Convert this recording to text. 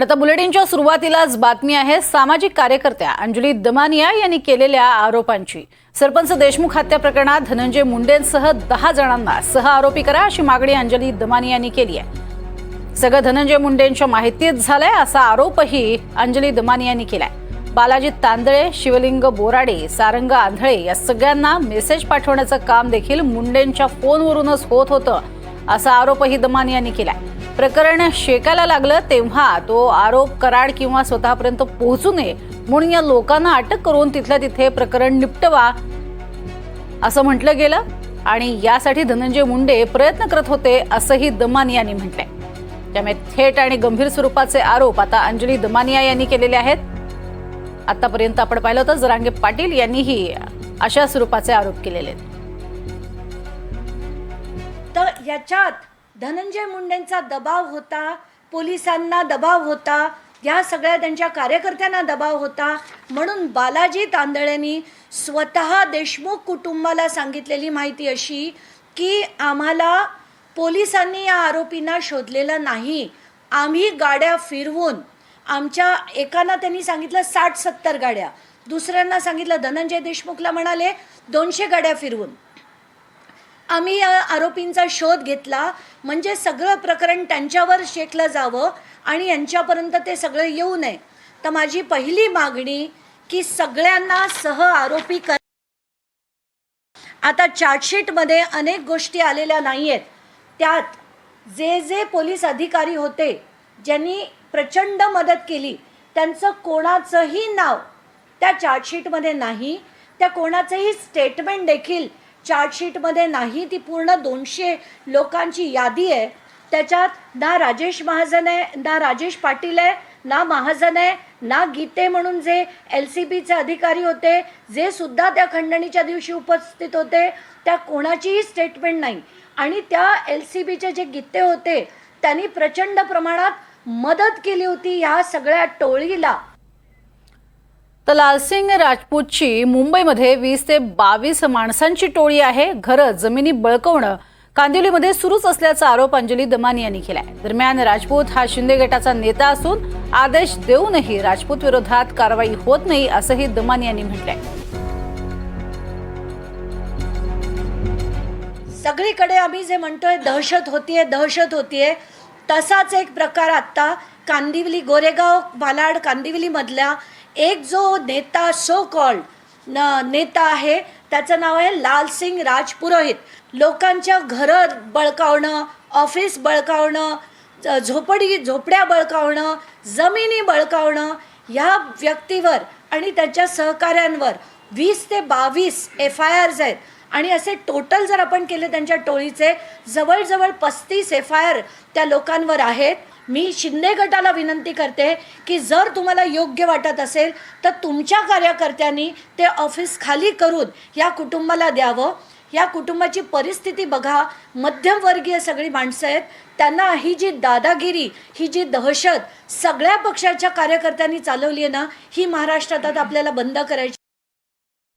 आता बुलेटिनच्या सुरुवातीलाच बातमी आहे सामाजिक कार्यकर्त्या अंजली दमानिया यांनी केलेल्या आरोपांची. सरपंच देशमुख हत्या प्रकरणात धनंजय मुंडेंसह दहा जणांना सह आरोपी करा अशी मागणी अंजली दमानिया यांनी केली आहे. सगळं धनंजय मुंडेंच्या माहितीत झालंय असा आरोपही अंजली दमानिया यांनी केलाय. बालाजी तांदळे शिवलिंग बोराडे सारंग आंधळे या सगळ्यांना मेसेज पाठवण्याचं काम देखील मुंडेंच्या फोनवरूनच होत होतं असा आरोपही दमानी यांनी केलाय. प्रकरण शेकायला लागलं तेव्हा तो आरोप कराड किंवा स्वतःपर्यंत पोहोचू नये म्हणून या लोकांना अटक करून तिथल्या तिथे प्रकरण निपटवा असं म्हटलं गेलं. आणि यासाठी धनंजय मुंडे प्रयत्न करत होते असंही दमानी यांनी म्हटलंय. त्यामुळे थेट आणि गंभीर स्वरूपाचे आरोप आता अंजली दमानिया यांनी केलेले आहेत. आतापर्यंत आपण पाहिलं होतं जरांगे पाटील यांनीही अशा स्वरूपाचे आरोप केलेले आहेत. तर याच्यात धनंजय मुंडेंचा दबाव होता पोलिसांना दबाव होता या सगळ्या त्यांच्या कार्यकर्त्यांना दबाव होता. म्हणून बालाजी तांदळेंनी स्वतः देशमुख कुटुंबाला सांगितलेली माहिती अशी की आम्हाला पोलिसांनी या आरोपींना शोधलेलं नाही. आम्ही गाड्या फिरवून आमच्या एकानं त्यांनी सांगितलं साठ सत्तर गाड्या. दुसऱ्यांना सांगितलं धनंजय देशमुखला म्हणाले दोनशे गाड्या फिरवून. आम्ही आरोपींचा शोध घेतला. म्हणजे सगळं प्रकरण त्यांच्यावर शेकलं जावं आणि यांच्यापर्यंत ते सगळं येऊ नये. तर माझी पहिली मागणी की सगळ्यांना सह आरोपी कर आता चार्जशीटमध्ये अनेक गोष्टी आलेल्या नाही आहेत त्यात जे जे पोलीस अधिकारी होते ज्यांनी प्रचंड मदत केली त्यांचं कोणाचंही नाव त्या चार्जशीटमध्ये नाही. त्या कोणाचंही स्टेटमेंट देखील चार्जशीटमध्ये नाही ती पूर्ण दोनशे लोकांची यादी आहे. त्याच्यात ना राजेश महाजन आहे ना राजेश पाटील आहे ना महाजन आहे ना गीते म्हणून जे एल सी बीचे अधिकारी होते जे सुद्धा त्या खंडणीच्या दिवशी उपस्थित होते त्या कोणाचीही स्टेटमेंट नाही. आणि त्या एल सी बीचे जे गीते होते त्यांनी प्रचंड प्रमाणात मदत केली होती ह्या सगळ्या टोळीला. तर लालसिंग राजपूतची मुंबईमध्ये वीस ते बावीस माणसांची टोळी आहे. घरं जमिनी बळकवणं कांदिवलीमध्ये सुरूच असल्याचा आरोप अंजली दमानी यांनी केलाय. दरम्यान राजपूत हा शिंदे गटाचा नेता असून आदेश देऊनही राजपूत विरोधात कारवाई होत नाही असंही दमानी यांनी म्हटलंय. सगळीकडे आम्ही जे म्हणतोय दहशत होतीये दहशत होतीये. तसाच एक प्रकार आत्ता कांदिवली गोरेगाव बालाड कांदिवलीमधल्या एक जो नेता सो कॉल्ड न नेता आहे त्याचं नाव आहे लालसिंग राजपुरोहित. लोकांच्या घरं बळकावणं ऑफिस बळकावणं झोपडी झोपड्या बळकावणं जमिनी बळकावणं ह्या व्यक्तीवर आणि त्याच्या सहकाऱ्यांवर वीस ते बावीस एफ आय आर्स आहेत. आणि असे टोटल जर आपण केले त्यांच्या टोळीचे जवळजवळ पस्तीस एफ आय आर त्या लोकांवर आहेत. मी शिंदे गटाला विनंती करते की जर तुम्हाला योग्य वाटत असेल तर तुमच्या कार्यकर्त्यांनी ते ऑफिस खाली करून या कुटुंबाला द्यावं. या कुटुंबाची परिस्थिती बघा. मध्यमवर्गीय सगळी माणसं आहेत. त्यांना ही जी दादागिरी ही जी दहशत सगळ्या पक्षाच्या कार्यकर्त्यांनी चालवली आहे ना ही महाराष्ट्रात आता आपल्याला बंद करायची